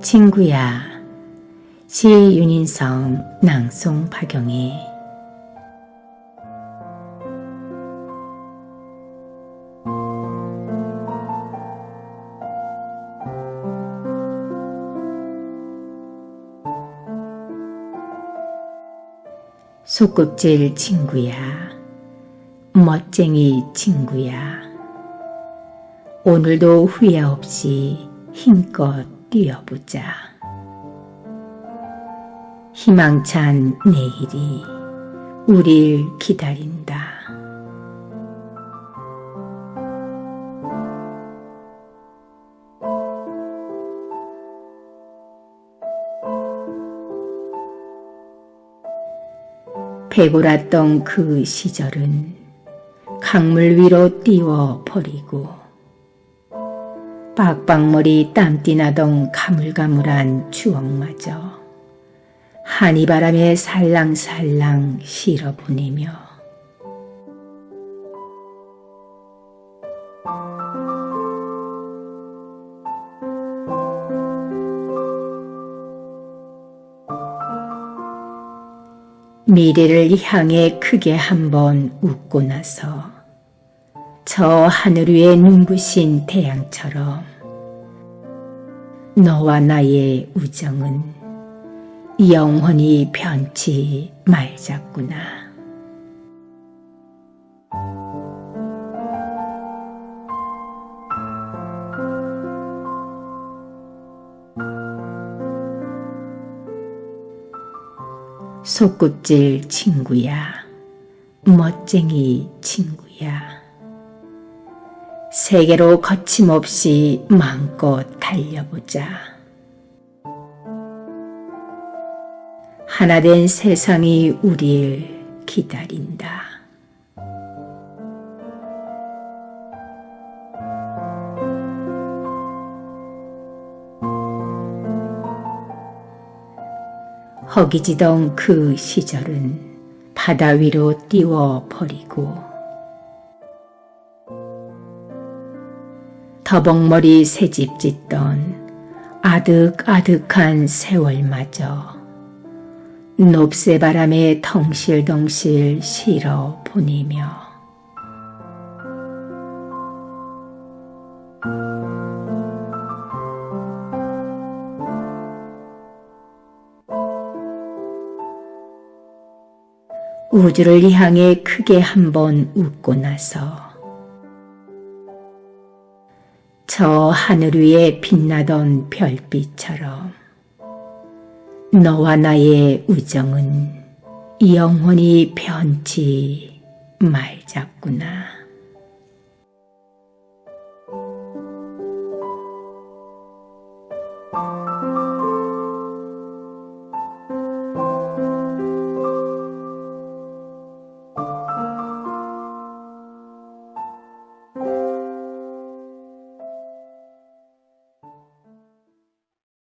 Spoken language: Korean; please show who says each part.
Speaker 1: 친구야, 시 윤인성 낭송 박영희 소꿉질 친구야, 멋쟁이 친구야, 오늘도 후회 없이 힘껏 뛰어보자. 희망찬 내일이 우릴 기다린다. 배골았던 그 시절은 강물 위로 띄워 버리고 빡빡머리 땀띠 나던 가물가물한 추억마저 한이 바람에 살랑살랑 실어보내며 미래를 향해 크게 한번 웃고 나서 저 하늘 위에 눈부신 태양처럼 너와 나의 우정은 영원히 변치 말자꾸나. 소꿉질 친구야, 멋쟁이 친구야. 세계로 거침없이 마음껏 달려보자. 하나 된 세상이 우리를 기다린다. 허기지던 그 시절은 바다 위로 띄워 버리고 더벅머리 새집 짓던 아득아득한 세월마저 높새 바람에 덩실덩실 실어 보내며 우주를 향해 크게 한번 웃고 나서 저 하늘 위에 빛나던 별빛처럼 너와 나의 우정은 영원히 변치 말자꾸나.